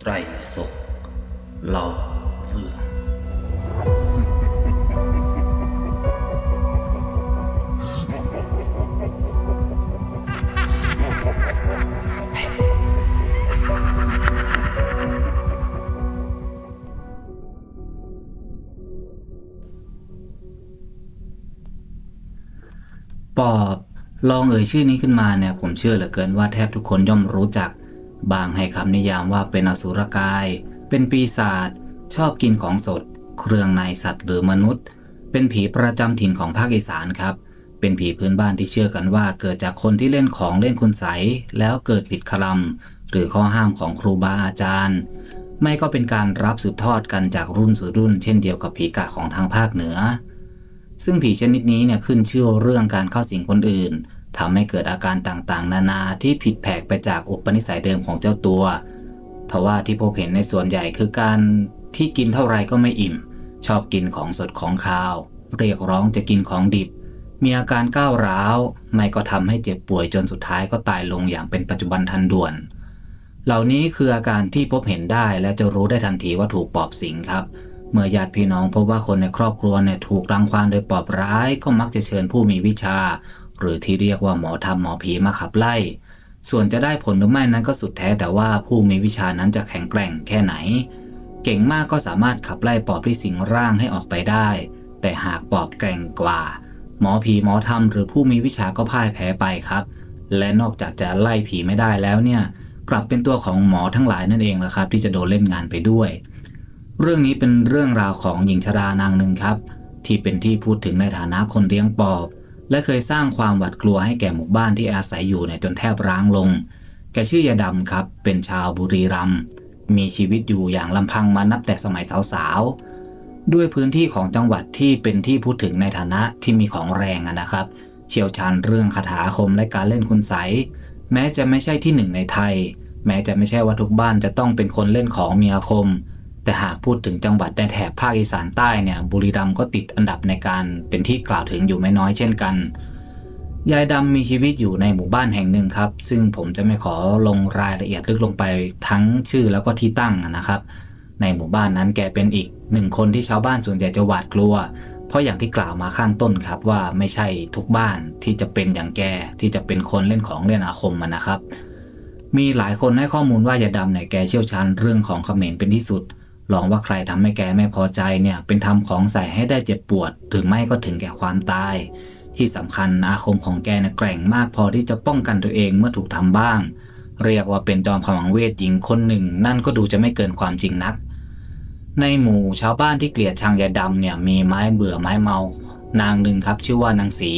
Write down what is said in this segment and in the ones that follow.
ไตรสกเล่าเรื่องปอบลองเอ่ยชื่อนี้ขึ้นมาเนี่ยผมเชื่อเหลือเกินว่าแทบทุกคนย่อมรู้จัก บางให้คำนิยามว่าเป็นอสุรกาย เป็นปีศาจ ชอบกินของสด เครื่องในสัตว์หรือมนุษย์ เป็นผีประจำถิ่นของภาคอีสานครับ เป็นผีพื้นบ้านที่เชื่อกันว่า เกิดจากคนที่เล่นของเล่นคุณใสแล้วเกิดผิดคลำหรือข้อห้ามของครูบาอาจารย์ ไม่ก็เป็นการรับสืบทอดกันจากรุ่นสู่รุ่น เช่นเดียวกับผีกะของทางภาคเหนือ ซึ่งผีชนิดนี้เนี่ยขึ้นชื่อเรื่องการเข้าสิงคนอื่น ทำให้เกิดอาการต่างๆ นานาที่ผิดแผกไปจากอุปนิสัยเดิมของเจ้าตัว ทว่าที่พบเห็นในส่วนใหญ่คือการที่กินเท่าไรก็ไม่อิ่ม ชอบกินของสดของคาว เรียกร้องจะกินของดิบ มีอาการก้าวร้าว ไม่ก็ทำให้เจ็บป่วยจนสุดท้ายก็ตายลงอย่างเป็นปัจจุบันทันด่วน เหล่านี้คืออาการที่พบเห็นได้และจะรู้ได้ทันทีว่าถูกปอบสิงครับเมื่อญาติพี่น้องพบว่าคนในครอบครัวเนี่ยถูกรังควานโดยปอบร้ายก็มักจะเชิญผู้มีวิชา หรือที่เรียกว่าหมอธรรมหมอผีมาขับไล่ ส่วนจะได้ผลหรือไม่นั้นก็สุดแท้แต่ว่าผู้มีวิชานั้นจะแข็งแกร่งแค่ไหน เก่งมากก็สามารถขับไล่ปอบที่สิงร่างให้ออกไปได้ แต่หากปอบแกร่งกว่า หมอผีหมอธรรมหรือผู้มีวิชาก็พ่ายแพ้ไปครับ และนอกจากจะไล่ผีไม่ได้แล้วเนี่ยกลับเป็นตัวของหมอทั้งหลายนั่นเองแหละครับ ที่จะโดนเล่นงานไปด้วย เรื่องนี้เป็นเรื่องราวของหญิงชรานางหนึ่งครับ ที่เป็นที่พูดถึงในฐานะคนเลี้ยงปอบ และเคยสร้างความหวาดกลัวให้แก่หมู่บ้านที่อาศัยอยู่เนี่ยจนแทบร้างลง แกชื่อยาดำครับ เป็นชาวบุรีรัมย์มีชีวิตอยู่อย่างลำพังมานับแต่สมัยสาวๆ ด้วยพื้นที่ของจังหวัดที่เป็นที่พูดถึงในฐานะที่มีของแรงนะครับ เชี่ยวชาญเรื่องคาถาอาคมและการเล่นคุณไสแม้จะไม่ใช่ที่หนึ่งในไทย แม้จะไม่ใช่ว่าทุกบ้านจะต้องเป็นคนเล่นของมีอาคม แต่หากพูดถึงจังหวัดในแถบภาคอีสานใต้เนี่ยบุรีรัมย์ก็ติดอันดับในการเป็นที่กล่าวถึงอยู่ไม่น้อยเช่นกัน ยายดำมีชีวิตอยู่ในหมู่บ้านแห่งหนึ่งครับ ซึ่งผมจะไม่ขอลงรายละเอียดลึกลงไปทั้งชื่อแล้วก็ที่ตั้งนะครับ ในหมู่บ้านนั้นแกเป็นอีกหนึ่งคนที่ชาวบ้านส่วนใหญ่จะหวาดกลัว เพราะอย่างที่กล่าวมาข้างต้นครับว่าไม่ใช่ทุกบ้านที่จะเป็นอย่างแกที่จะเป็นคนเล่นของเล่นอาคมมันนะครับ มีหลายคนให้ข้อมูลว่ายายดำเนี่ยแกเชี่ยวชาญเรื่องของเขมรเป็นที่สุด ลองว่าใครทำให้แกไม่พอใจเนี่ยเป็นทำของใส่ให้ได้เจ็บปวดหรือไม่ก็ถึงแก่ความตาย ที่สำคัญอาคมของแกนี่ยแกร่งมากพอที่จะป้องกันตัวเองเมื่อถูกทำบ้าง เรียกว่าเป็นจอมขมังเวทหญิงคนหนึ่ง นั่นก็ดูจะไม่เกินความจริงนัก ในหมู่ชาวบ้านที่เกลียดชังยาดำเนี่ยมีไม้เบื่อไม้เมา นางหนึ่งครับชื่อว่านางสี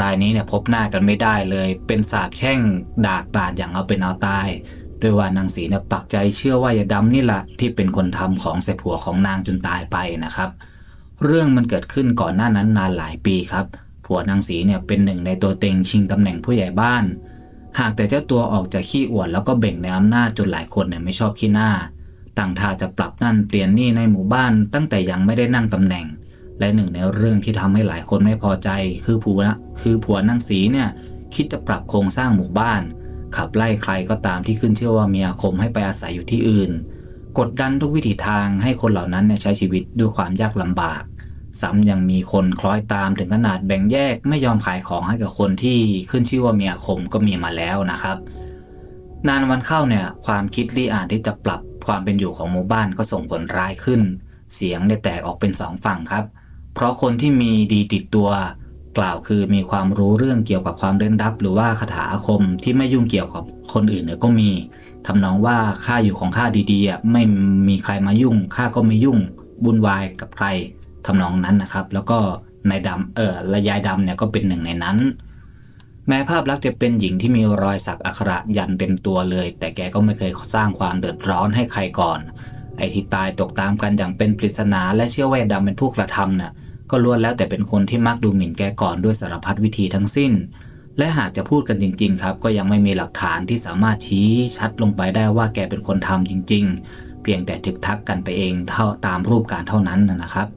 รายนี้เนี่ยพบหน้ากันไม่ได้เลย เป็นสาบแช่งด่ากราดอย่างเอาเป็นเอาตาย ด้วยว่านางสีเนี่ยปักใจเชื่อว่ายายดำนี่แหละที่เป็นคนทำของใส่ผัวของนางจนตายไปนะครับ เรื่องมันเกิดขึ้นก่อนหน้านั้นนานหลายปีครับ ผัวนางสีเนี่ยเป็นหนึ่งในตัวเต็งชิงตำแหน่งผู้ใหญ่บ้าน หากแต่เจ้าตัวออกจากขี้อวดแล้วก็เบ่งในอำนาจจนหลายคนเนี่ยไม่ชอบขี้หน้า ต่างท่าจะปรับนั่นเปลี่ยนนี่ในหมู่บ้าน ตั้งแต่ยังไม่ได้นั่งตำแหน่ง และหนึ่งในเรื่องที่ทำให้หลายคนไม่พอใจ คือผัวคือผัวนางสีเนี่ยคิดจะปรับโครงสร้างหมู่บ้าน ขับไล่ใครก็ตามที่ขึ้นเชื่อว่ามีอาคมให้ไปอาศัยอยู่ที่อื่น กดดันทุกวิถีทางให้คนเหล่านั้นใช้ชีวิตด้วยความยากลำบาก ซ้ำยังมีคนคล้อยตามถึงขนาดแบ่งแยกไม่ยอมขายของให้กับคนที่ขึ้นชื่อว่ามีอาคมก็มีมาแล้วนะครับ นานวันเข้าเนี่ยความคิดรีอ่านที่จะปรับความเป็นอยู่ของหมู่บ้านก็ส่งผลร้ายขึ้น เสียงได้แตกออกเป็นสองฝั่งครับ เพราะคนที่มีดีติดตัว กล่าวคือมีความรู้เรื่องเกี่ยวกับความเล่นลับ หรือว่าคาถาอาคมที่ไม่ยุ่งเกี่ยวกับคนอื่นเนี่ยก็มีทำนองว่าข้าอยู่ของข้าดีๆไม่มีใครมายุ่งข้าก็ไม่ยุ่งบุญวายกับใครทำนองนั้นนะครับ แล้วก็นายดำเออและยายดำเนี่ยก็เป็นหนึ่งในนั้น แม้ภาพลักษณ์จะเป็นหญิงที่มีรอยสักอักขระยันเต็มตัวเลย แต่แกก็ไม่เคยสร้างความเดือดร้อนให้ใครก่อน ไอ้ที่ตายตกตามกันอย่างเป็นปริศนาและเชื่อว่าดำเป็นผู้กระทำน่ะ ก็ล้วนแล้วแต่เป็นคนที่มักดูหมิ่นแกก่อนด้วยสารพัดวิธีทั้งสิ้น และหากจะพูดกันจริง ๆ ครับ ก็ยังไม่มีหลักฐานที่สามารถชี้ชัดลงไปได้ว่าแกเป็นคนทำจริง ๆ เพียงแต่ทึกทักกันไปเองเท่าตามรูปการเท่านั้นนะครับ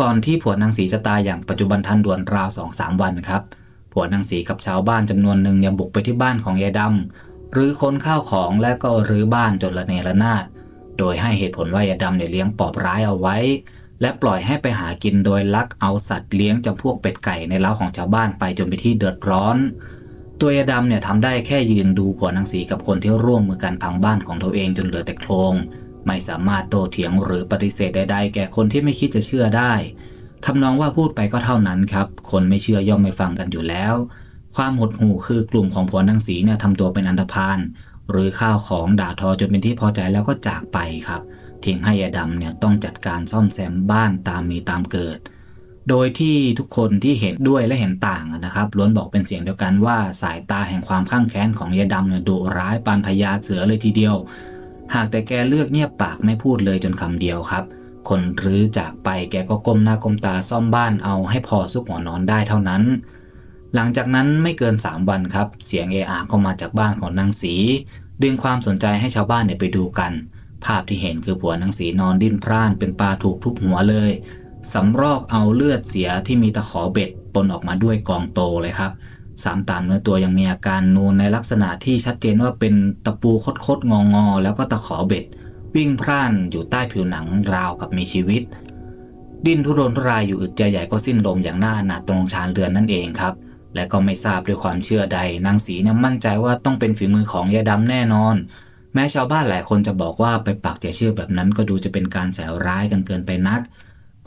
ก่อนที่ผัวนางสีจะตายอย่างปัจจุบันทันด่วนราวสองสามวันครับผัวนางสีกับชาวบ้านจำนวนหนึ่งเนี่ยบุกไปที่บ้านของยายดำหรือค้นข้าวของและก็รื้อบ้านจนระเนระนาด โดยให้เหตุผลว่ายายดำเนี่ยเลี้ยงปอบร้ายเอาไว้ และปล่อยให้ไปหากินโดยลักเอาสัตว์เลี้ยงจำพวกเป็ดไก่ในเล้าของชาวบ้านไปจนไปนที่เดือดร้อน ตัวยาดำเนี่ยทำได้แค่ยืนดูผัวนางสีกับคนที่ร่วมมือกันพังบ้านของตัวเองจนเหลือแต่โครง ไม่สามารถโต้เถียงหรือปฏิเสธใดๆ แก่คนที่ไม่คิดจะเชื่อได้ทำนองว่าพูดไปก็เท่านั้นครับ คนไม่เชื่อย่อมไม่ฟังกันอยู่แล้ว ความหดหู่คือกลุ่มของผัวนางสีเนี่ยทำตัวเป็นอันธพาลหรือข้าวของด่าทอจนเป็นที่พอใจแล้วก็จากไปครับ ทิ้งให้ยายดำเนี่ยต้องจัดการซ่อมแซมบ้านตามมีตามเกิด โดยที่ทุกคนที่เห็นด้วยและเห็นต่างนะครับล้วนบอกเป็นเสียงเดียวกันว่าสายตาแห่งความข้างแค้นของยาดำเนี่ยดุร้ายปานพญาเสือเลยทีเดียว หากแต่แกเลือกเงียบปากไม่พูดเลยจนคำเดียวครับ คนรื้อจากไปแกก็ก้มหน้าก้มตาซ่อมบ้านเอาให้พอซุกหัวนอนได้เท่านั้น หลังจากนั้นไม่เกิน 3 วันครับ เสียงเออาก็มาจากบ้านของนางสีดึงความสนใจให้ชาวบ้านเนี่ยไปดูกัน ภาพที่เห็นคือผัวนางสีนอนดิ้นพร่านเป็นปลาถูกทุบหัวเลยสำรอกเอาเลือดเสียที่มีตะขอเบ็ดปนออกมาด้วยกองโตเลยครับสามตามเนื้อตัวยังมีอาการนูนในลักษณะที่ชัดเจนว่าเป็นตะปูคดๆงอๆแล้วก็ตะขอเบ็ด วิ่งพร่านอยู่ใต้ผิวหนังราวกับมีชีวิต ดิ้นทุรนทุรายอยู่อึดใจใหญ่ก็สิ้นลมอย่างน่าอนาถตรงชานเรือนนั่นเองครับ และก็ไม่ทราบด้วยความเชื่อใดนางสีเนี่ยมั่นใจว่าต้องเป็นฝีมือของยายดำแน่นอน แม้ชาวบ้านหลายคนจะบอกว่าไปปักใจเชื่อแบบนั้นก็ดูจะเป็นการแสวร้ายกันเกินไปนัก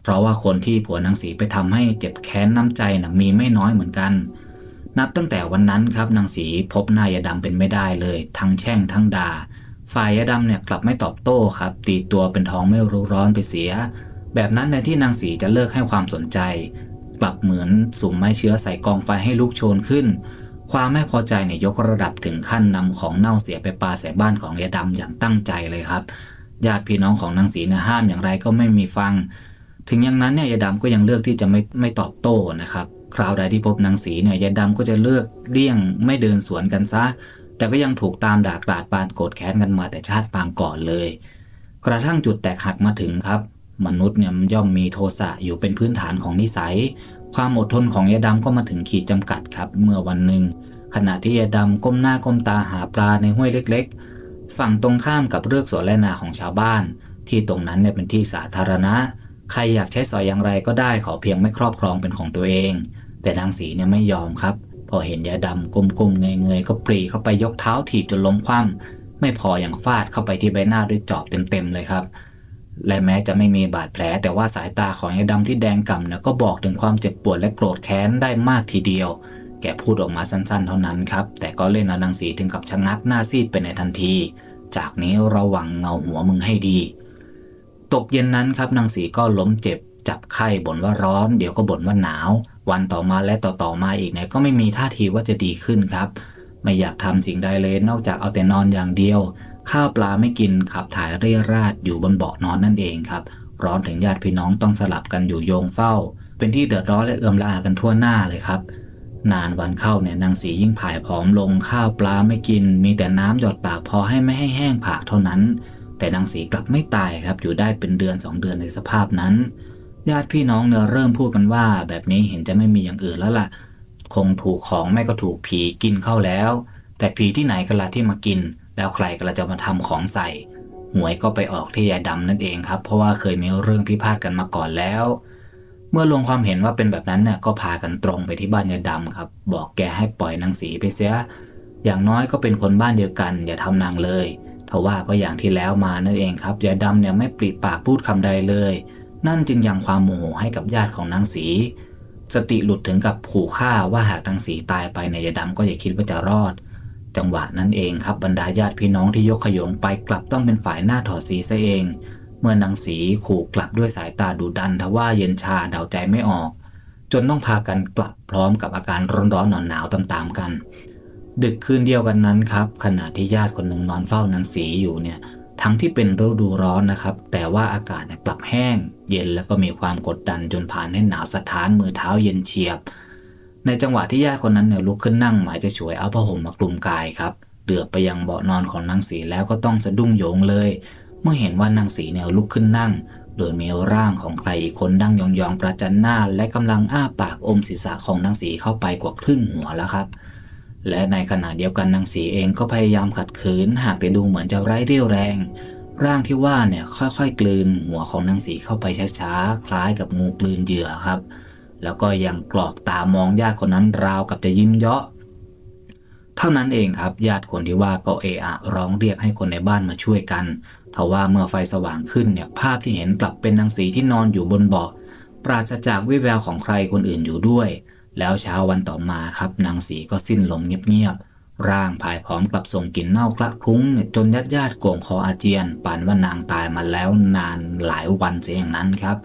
เพราะว่าคนที่ผัวนางสีไปทำให้เจ็บแค้นน้ำใจนะ่ะมีไม่น้อยเหมือนกัน นับตั้งแต่วันนั้นครับนางสีพบนายายดำเป็นไม่ได้เลย ทั้งแช่งทั้งด่าฝ่ายยายดำเนี่ยกลับไม่ตอบโต้ครับ ตีตัวเป็นท้องไม่รู้ร้อนไปเสีย แบบนั้นในที่นางสีจะเลิกให้ความสนใจ กลับเหมือนสุ่มไม้เชื้อใส่กองไฟให้ลุกโชนขึ้น ความไม่พอใจเนี่ยยกระดับถึงขั้นนำของเน่าเสียไปปาใส่บ้านของยายดำอย่างตั้งใจเลยครับ ญาติพี่น้องของนางสีเนี่ยห้ามอย่างไรก็ไม่มีฟัง ถึงอย่างนั้นเนี่ยยายดำก็ยังเลือกที่จะไม่ไม่ตอบโต้นะครับ คราวใดที่พบนางสีเนี่ยยายดำก็จะเลือกเลี่ยงไม่เดินสวนกันซะ แต่ก็ยังถูกตามด่ากราดปานโกรธแค้นกันมาแต่ชาติปางก่อนเลย กระทั่งจุดแตกหักมาถึงครับ มนุษย์เนี่ยย่อมมีโทสะอยู่เป็นพื้นฐานของนิสัย ความอดทนของยายดำก็มาถึงขีดจำกัดครับ เมื่อวันหนึ่ง ขณะที่ยายดำก้มหน้าก้มตาหาปลาในห้วยเล็กๆ ฝั่งตรงข้ามกับเรือกสวนและนาของชาวบ้าน ที่ตรงนั้นเนี่ยเป็นที่สาธารณะ ใครอยากใช้สอยอย่างไรก็ได้ขอเพียงไม่ครอบครองเป็นของตัวเอง แต่นางสีเนี่ยไม่ยอมครับ พอเห็นยายดำก้มๆเงยๆก็ปรีเข้าไปยกเท้าถีบจนล้มคว่ำไม่พออย่างฟาดเข้าไปที่ใบหน้าด้วยจอบเต็มๆเลยครับ และแม้จะไม่มีบาดแผล แต่ว่าสายตาของยายดำที่แดงก่ำเนี่ยก็บอกถึงความเจ็บปวดและโกรธแค้นได้มากทีเดียว แกพูดออกมาสั้นๆ เท่านั้นครับ แต่ก็เล่นเอานางสีถึงกับชะงักหน้าซีดไปในทันที จากนี้ระวังเงาหัวมึงให้ดี ตกเย็นนั้นครับนางสีก็ล้มเจ็บ จับไข้บ่นว่าร้อน เดี๋ยวก็บ่นว่าหนาว วันต่อมาและต่อๆมาอีกเนี่ยก็ไม่มีท่าทีว่าจะดีขึ้นครับ ไม่อยากทำสิ่งใดเลยนอกจากเอาแต่นอนอย่างเดียว ข้าวปลาไม่กินขับถ่ายเรี่ยราดอยู่บนเบาะนอนนั่นเองครับ ร้อนถึงญาติพี่น้องต้องสลับกันอยู่โยงเฝ้า เป็นที่เดือดร้อนและเอื่อมละอากันทั่วหน้าเลยครับ นานวันเข้าเนี่ยนางสียิ่งผายผอมลงข้าวปลาไม่กิน มีแต่น้ำหยดปากพอให้ไม่ให้แห้งผากเท่านั้น แต่นางสีกลับไม่ตายครับอยู่ได้เป็นเดือนสองเดือนในสภาพนั้น ญาติพี่น้องเนี่ยเริ่มพูดกันว่า แบบนี้เห็นจะไม่มีอย่างอื่นแล้วล่ะ คงถูกของไม่ก็ถูกผีกินเข้าแล้ว แต่ผีที่ไหนกันล่ะที่มากิน แล้วใครก็จะมาทำของใส่ หวยก็ไปออกที่ยายดำนั่นเองครับ เพราะว่าเคยมีเรื่องพิพาทกันมาก่อนแล้ว เมื่อลงความเห็นว่าเป็นแบบนั้นเนี่ยก็พากันตรงไปที่บ้านยายดำครับ บอกแกให้ปล่อยนางสีไปเสีย อย่างน้อยก็เป็นคนบ้านเดียวกัน อย่าทำนางเลยทว่าก็อย่างที่แล้วมานั่นเองครับยายดำเนี่ยไม่ปริปากพูดคำใดเลย นั่นจึงยังความโมโหให้กับญาติของนางสี สติหลุดถึงกับขู่ฆ่าว่าหากนางสีตายไปในยายดำก็อย่าคิดว่าจะรอด จังหวะนั้นเองครับบรรดาญาติพี่น้องที่ยกขยงไปกลับต้องเป็นฝ่ายหน้าถอดสีซะเอง เมื่อนางสีขู่กลับด้วยสายตาดุดันทว่าเย็นชาเดาใจไม่ออก จนต้องพากันกลับพร้อมกับอาการร้อนๆหนาวๆตามๆกัน ดึกคืนเดียวกันนั้นครับขณะที่ญาติคนหนึ่งนอนเฝ้านางสีอยู่เนี่ยทั้งที่เป็นฤดูร้อนนะครับ แต่ว่าอากาศเนี่ยกลับแห้ง เย็นแล้วก็มีความกดดันจนผ่านให้หนาวสะท้านมือเท้าเย็นเฉียบ ในจังหวะที่ญาติคนนั้นเนี่ยลุกขึ้นนั่งหมายจะช่วยเอาผ้าห่มมากลุ่มกายครับเดือบไปยังเบาะนอนของนางสีแล้วก็ต้องสะดุ้งโยงเลย เมื่อเห็นว่านางสีเนี่ยลุกขึ้นนั่ง โดยมีร่างของใครอีกคนนั่งยองๆประจันหน้า และกำลังอ้าปากอมศีรษะของนางสีเข้าไปกว่าครึ่งหัวแล้วครับ และในขณะเดียวกันนางสีเองก็พยายามขัดขืน หากได้ดูเหมือนจะไร้เรี่ยวแรง ร่างที่ว่าเนี่ยค่อยๆกลืนหัวของนางสีเข้าไปช้าๆคล้ายกับงูกลืนเหยื่อครับ แล้วก็ยังกรอกตามองญาติคนนั้นราวกับจะยิ้มเยาะ เท่านั้นเองครับญาติคนที่ว่าก็เอะอะร้องเรียกให้คนในบ้านมาช่วยกันทว่าเมื่อไฟสว่างขึ้นเนี่ยภาพที่เห็นกลับเป็นนางสีที่นอนอยู่บนเบาะปราศจากวิแววของใครคนอื่นอยู่ด้วย แล้วเช้าวันต่อมาครับนางสีก็สิ้นลมเงียบๆร่างผายผอมกลับส่งกลิ่นเน่าคละคลุ้ง จนญาติญาติๆโก่งคออาเจียนปานว่านางตายมาแล้วนานหลายวันเสียอย่างนั้นครับ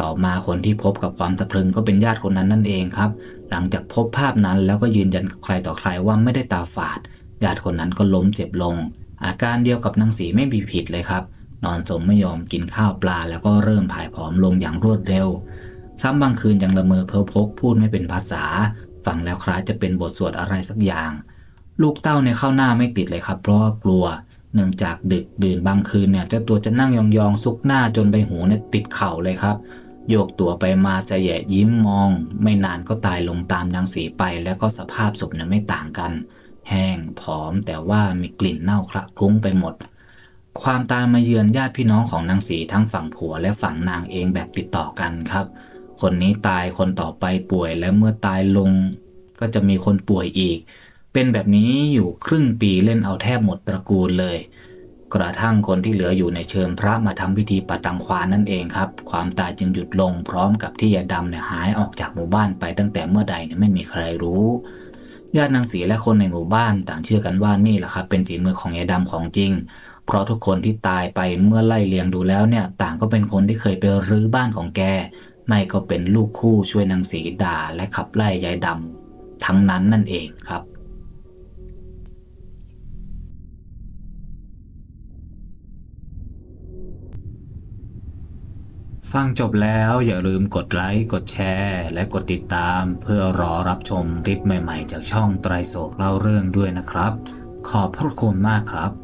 ต่อมาคนที่พบกับความสะพรึงก็เป็นญาติคนนั้นนั่นเองครับ หลังจากพบภาพนั้นแล้วก็ยืนยันกับใครต่อใครว่าไม่ได้ตาฝาด ญาติคนนั้นก็ล้มเจ็บลง อาการเดียวกับนางสีไม่มีผิดเลยครับ นอนสมไม่ยอมกินข้าวปลาแล้วก็เริ่มผายผอมลงอย่างรวดเร็ว ซ้ำบางคืนยังละเมอเพ้อพกพูดไม่เป็นภาษา ฟังแล้วคล้ายจะเป็นบทสวดอะไรสักอย่าง ลูกเต้าเนี่ยเข้าหน้าไม่ติดเลยครับ เพราะกลัวเนื่องจากดึกดื่นบางคืนเนี่ยเจ้าตัวจะนั่งยองๆซุกหน้าจนใบหูเนี่ยติดเข่าเลยครับ โยกตัวไปมาเสยยิ้มมอง ไม่นานก็ตายลงตามนางสีไป แล้วก็สภาพศพเนี่ยไม่ต่างกัน แห้งผอมแต่ว่ามีกลิ่นเน่าคละคลุ้งไปหมด ความตายมาเยือนญาติพี่น้องของนางสีทั้งฝั่งผัวและฝั่งนางเองแบบติดต่อกันครับ คนนี้ตายคนต่อไปป่วยและเมื่อตายลง ก็จะมีคนป่วยอีก เป็นแบบนี้อยู่ครึ่งปีเล่นเอาแทบหมดตระกูลเลย กระทั่งคนที่เหลืออยู่ในเชิญพระมาทำพิธีปัดรังควานนั่นเองครับ ความตายจึงหยุดลงพร้อมกับที่ยายดำเนี่ยหายออกจากหมู่บ้านไปตั้งแต่เมื่อใดเนี่ยไม่มีใครรู้ญาตินางศรีและคนในหมู่บ้านต่างเชื่อกันว่านี่แหละครับเป็นฝีมือของยายดำของจริง เพราะทุกคนที่ตายไปเมื่อไล่เลียงดูแล้วเนี่ย ต่างก็เป็นคนที่เคยไปรื้อบ้านของแก ไม่ก็เป็นลูกคู่ช่วยนางสีด่าและขับไล่ยายดำทั้งนั้นนั่นเองครับ ฟังจบแล้วอย่าลืมกดไลค์กดแชร์ และกดติดตาม เพื่อรอรับชมคลิปใหม่ๆ จากช่องไตรโศกเล่าเรื่องด้วยนะครับ ขอบพระคุณมากครับ